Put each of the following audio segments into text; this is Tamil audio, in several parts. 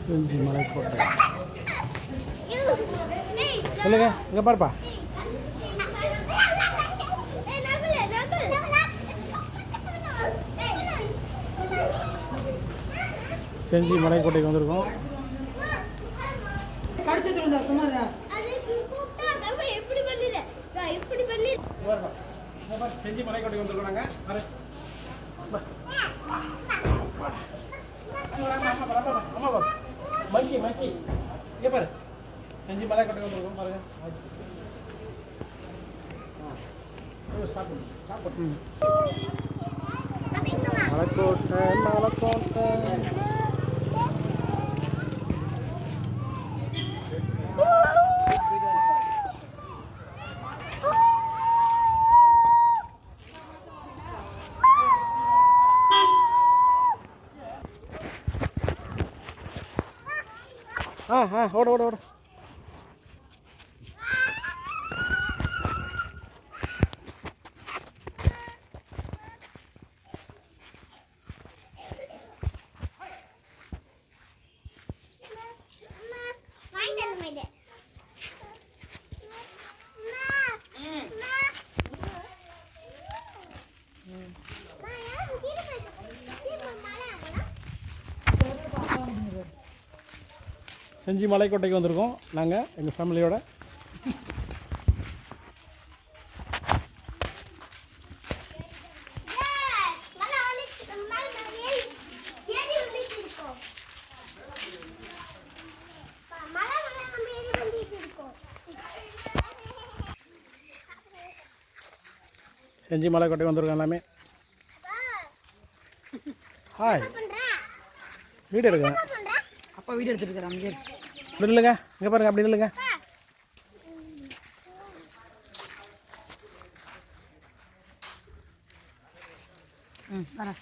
செஞ்சி மலைக்கோட்டை சொல்லுங்க இங்கே பாருப்பா. செஞ்சி மலைக்கோட்டைக்கு வந்திருக்கோம். செஞ்சி மலைக்கோட்டைக்கு வந்திருக்கோம் நாங்கள் இங்கே பாரு. செஞ்சி மலைக்கோட்டைக்கு வந்திருக்கோம் பாருங்க. ஸ்டாப் பண்ணு. ஸ்டாப் பண்ணு. மலைக்கோட்டை மலைக்கோட்டை ah, ahora, ahora, ahora. செஞ்சி மலைக்கோட்டைக்கு வந்திருக்கோம். நாங்கள் எங்கள் ஃபேமிலியோட செஞ்சி மலைக்கோட்டைக்கு வந்திருக்கோம் எல்லாமே. ஹாய் வீடு எடுங்க அப்பா இருக்கிறாங்க அப்படி நில்லுங்க. இங்கே பாருங்க அப்படி நில்லுங்க. ம் வரேன்.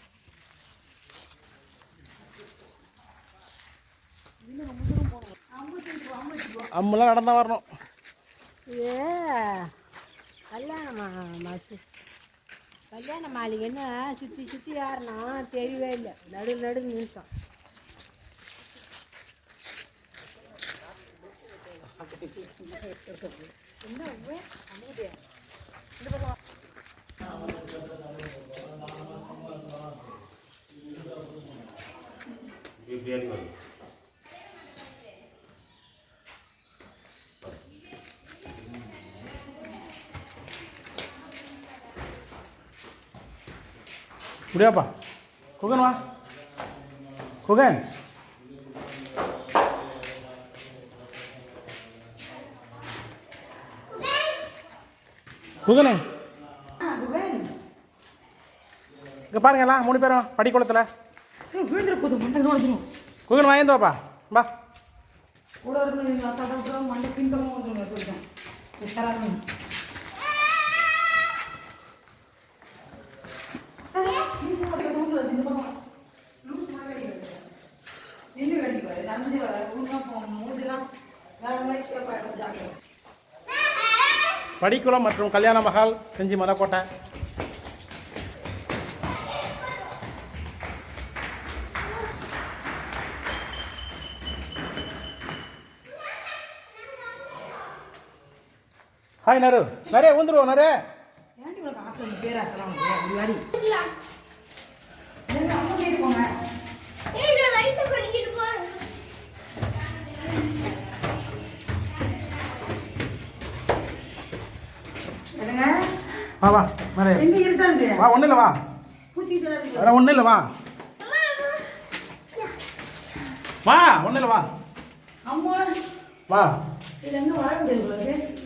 அம்மெல்லாம் நடந்தா வரணும். ஏ கல்யாணமா மாசு? கல்யாண மாளிகைன்னு சுற்றி சுற்றி யாருனா தெரியவே இல்லை. நடு நடு நிமிஷம் முடியாப்பா குகன் வா குகன் குகனே. இங்கே பாருங்க எல்லாம் மூணு பேரும் படிக்குளத்தில் குகன் வாங்கி வாப்பா. ஊர்லாம் மூஞ்சிலாம் வேற மாதிரி ஷேப் ஜாக்கிரதை படிக்குளம் மற்றும் கல்யாண மகால் செஞ்சி மலைக்கோட்டை. ஹாய் நரு உனக்கு ஆசை உனக்கு பேராசலாம் வா வா நிறைய எங்க இருட்டா இருக்கு வா ஒன்றும் இல்லை வா. வேற ஒன்றும் இல்லை வா. வா ஒன்றும் இல்லை வா. அம்மா. வா. இது எங்க வர முடியாது உங்களுக்கு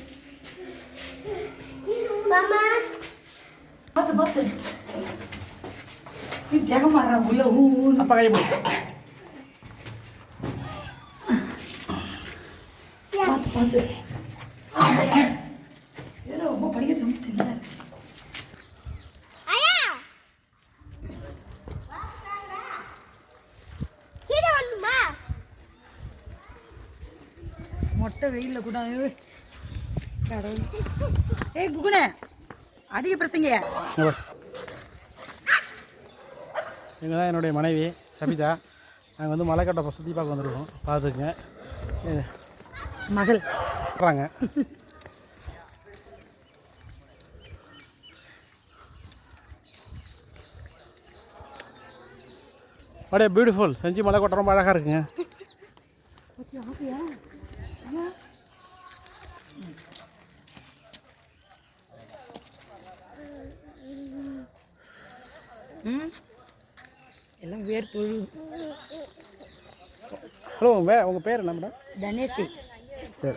பார்த்து பார்த்து. நீ ஜெக மாறுறா உள்ள ஊ. அப்பா கை போடு. பார்த்து பார்த்து. மொட்டை வெயிலில் கூட ஏய், கடவுள். ஏய் குகுனே அதிக பிரசங்க. இவங்க தான் என்னுடைய மனைவி சபிதா. நாங்கள் வந்து மலைக்கட்டை சுற்றி பார்க்க வந்திருக்கோம். பார்த்துக்குங்க. மகள். வர்றாங்க. அப்படியே பியூட்டிஃபுல் செஞ்சு மலை கொட்டை ரொம்ப அழகாக இருக்குங்க. எல்லாம் வேர் புழு ஹலோ உங்கள் உங்கள் பேர் என்ன மேடம்? தனேஷ்டி சரி